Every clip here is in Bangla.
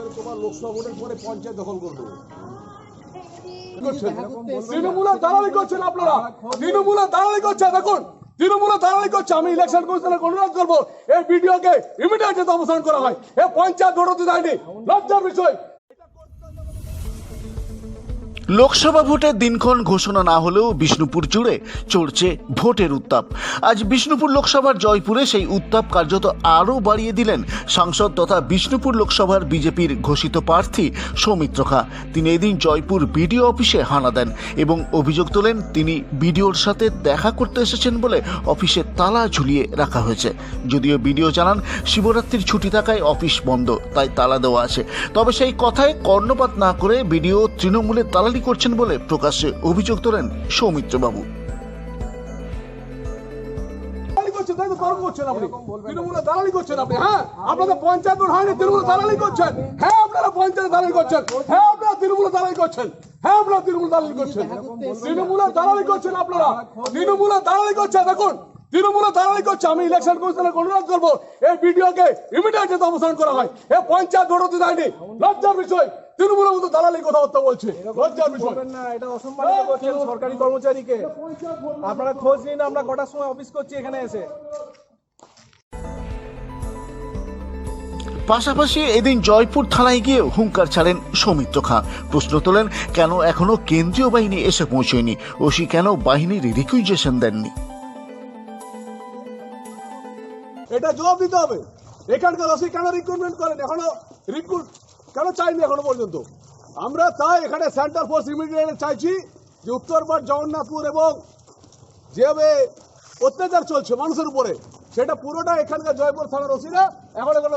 এবার তোমার লোকসভা ভোটের পরে পঞ্চায়েত দখল করে তৃণমূলের দালালি করছেন আপনারা। তৃণমূলের দালালি করছে দেখুন তৃণমূলের দালালি করছে। আমি ইলেকশন কমিশনের অনুরোধ করব এই ভিডিওকে ইমিডিয়েটলি অবসান করা হয়। এ পঞ্চায়েত ভোট হতে দেয়নি লজ্জার বিষয়। লোকসভা ভোটের দিনক্ষণ ঘোষণা না হলেও বিষ্ণুপুর জুড়ে চলছে ভোটের উত্তাপ। আজ বিষ্ণুপুর লোকসভার জয়পুরে সেই উত্তাপ কার্যত আরও বাড়িয়ে দিলেন সাংসদ তথা বিষ্ণুপুর লোকসভার বিজেপির ঘোষিত প্রার্থী সৌমিত্র খা। তিনি এদিন জয়পুর বিডিও অফিসে হানা দেন এবং অভিযোগ তোলেন তিনি বিডিওর সাথে দেখা করতে এসেছেন বলে অফিসে তালা ঝুলিয়ে রাখা হয়েছে। যদিও বিডিও জানান, শিবরাত্রির ছুটি থাকায় অফিস বন্ধ, তাই তালা দেওয়া আছে। তবে সেই কথায় কর্ণপাত না করে বিডিও তৃণমূলের দালালি করছেন বলে প্রকাশ্যে অভিযোগ তোলেন করছেন আপনি। হ্যাঁ? পঞ্চায়েত হ্যাঁ হ্যাঁ আমি করা হয়। পঞ্চায়েত তৃণমূলের মতো দালালি কথাবার্তা বলছে। লজ্জার বিষয়। না এটা অসম্মানিত করছেন সরকারি কর্মচারীকে। আপনারা খোঁজ নিন আমরা কটার সময় অফিস করছি এখানে এসে। পাশাপাশি এদিন জয়পুর থানায় গিয়ে হুঙ্কার ছাড়েন সৌমিত্র খাঁ। প্রশ্ন তোলেন কেন এখনও কেন্দ্রীয় বাহিনী এসে পৌঁছয়নি? ওসি কেন বাহিনীর রিকুইজেশন দেননি? এটা জবাব দিতে হবে। এখানকার ওসি কেন রিক্রুটমেন্ট করেন? এখনও রিক্রুট কেন চাইনি এখনও পর্যন্ত? আমরা তাই এখানে সেন্ট্রাল ফোর্স ইমিডিয়েট চাইছি যে উত্তরবঙ্গ জগন্নাথপুর এবং যেভাবে অত্যাচার চলছে মানুষের উপরে, সেটা পুরোটা এখানকার জয়পুর থানার ওসিরা এখন এখানে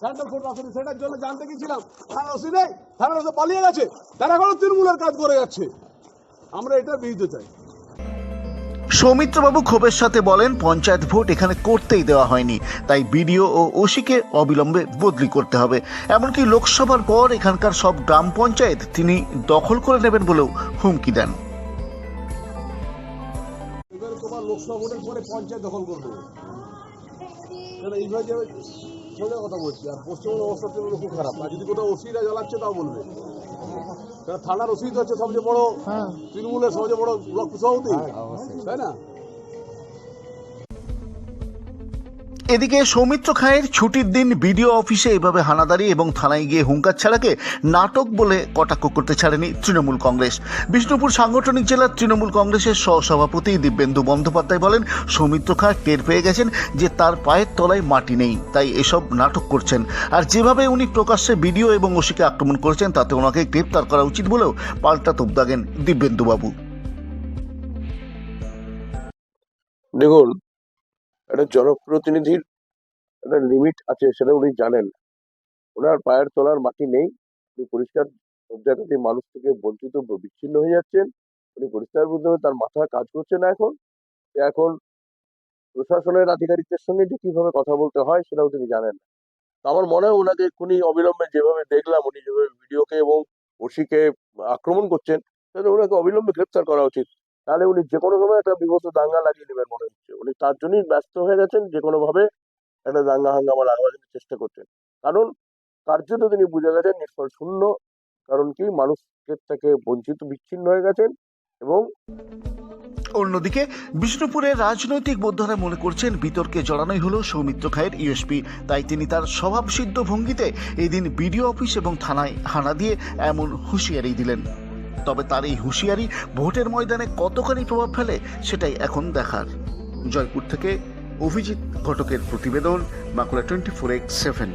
সেন্ট্রাল ফোর্স আসেনি সেটার জন্য জানতে গেছিলাম থানার ওসি নেই থানার ওসি পালিয়ে গেছে, তারা এখনও তৃণমূলের কাজ করে যাচ্ছে। আমরা এটার বিরুদ্ধে চাই। সৌমিত্রবাবু ক্ষোভের সাথে বলেন, পঞ্চায়েত ভোট এখানে করতেই দেওয়া হয়নি। তাই বিডিও ও ওসিকে অবিলম্বে বদলি করতে হবে। এমনকি লোকসভার পর এখানকার সব গ্রাম পঞ্চায়েত তিনি দখল করে নেবেন বলেও হুমকি দেন। পঞ্চায়েত কথা বলছি। আর পশ্চিমবঙ্গের অবস্থা খুব খারাপ। আর যদি কোথাও ওসিরা জ্বালাচ্ছে, তাও বলবে। থানার ওসি তো হচ্ছে সবচেয়ে বড় তৃণমূলের সবচেয়ে বড় ব্লক সভাপতি। তাই না? এদিকে সৌমিত্র খায়ের ছুটির দিন বিডিও অফিসে এভাবে হানাদারি এবং থানায় গিয়ে হুঙ্কার ছাড়াকে নাটক বলে কটাক্ষ করতে ছাড়েনি তৃণমূল কংগ্রেস। বিষ্ণুপুর সাংগঠনিক জেলার তৃণমূল কংগ্রেসের সহসভাপতি দিব্যেন্দু বন্দ্যোপাধ্যায় বলেন, সৌমিত্র খা টের পেয়ে গেছেন যে তার পায়ের তলায় মাটি নেই, তাই এসব নাটক করছেন। আর যেভাবে উনি প্রকাশ্যে বিডিও এবং ওসিকে আক্রমণ করেছেন, তাতে ওনাকে গ্রেপ্তার করা উচিত বলেও পাল্টা তোপ দাগেন দিব্যেন্দুবাবু। দেখুন একটা জনপ্রতিনিধির একটা লিমিট আছে, সেটা উনি জানেন। ওনার পায়ের তলার মাটি নেই, উনি পরিষ্কার সব জায়গাতে মানুষ থেকে বঞ্চিত, বিচ্ছিন্ন হয়ে যাচ্ছেন। উনি পরিষ্কার বুঝতে তার মাথা কাজ করছে না এখন। এখন প্রশাসনের আধিকারিকদের সঙ্গে যে কীভাবে কথা বলতে হয়, সেটাও তিনি জানেন আমার মনে হয় ওনাকে এক্ষুনি অবিলম্বে যেভাবে দেখলাম, উনি যেভাবে ভিডিওকে এবং ওসিকে আক্রমণ করছেন তাহলে ওনাকে অবিলম্বে গ্রেপ্তার করা উচিত। তাহলে উনি যে কোনো সময় একটা বিভৎস দাঙ্গা লাগিয়ে দেবেন মনে হচ্ছে। উনি তার জন্যই ব্যস্ত হয়ে গেছেন যে কোনোভাবে একটা দাঙ্গা হাঙ্গামা লাগাবার জন্য চেষ্টা করছেন। কারণ কার্যত তিনি বুঝে গেছেন নিষ্ফল শূন্য, কারণ কি মানুষের থেকে বঞ্চিত, বিচ্ছিন্ন হয়ে গেছেন এবং অন্যদিকে বিষ্ণুপুরের রাজনৈতিক বোদ্ধারা মনে করছেন, বিতর্কে জড়ানোই হলো সৌমিত্র খায়ের ইউএসপি তাই তিনি তার স্বভাবসিদ্ধ ভঙ্গিতে এই দিন বিডিও অফিস এবং থানায় হানা দিয়ে এমন হুঁশিয়ারি দিলেন। তবে তার এই হুঁশিয়ারি ভোটের ময়দানে কতখানি প্রভাব ফেলে সেটাই এখন দেখার। জয়পুর থেকে অভিজিৎ ঘটকের প্রতিবেদন Bankura twenty four X seven.